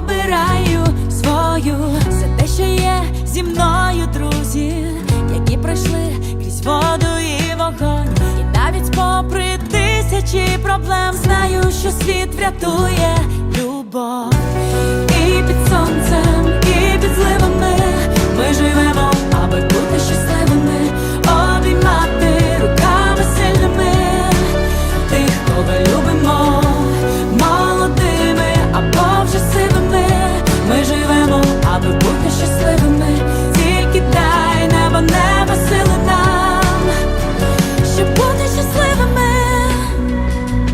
обираю свою, за те, що є зі мною друзі, які пройшли крізь воду і вогонь, і навіть попри тисячі проблем знаю, що світ врятує любов.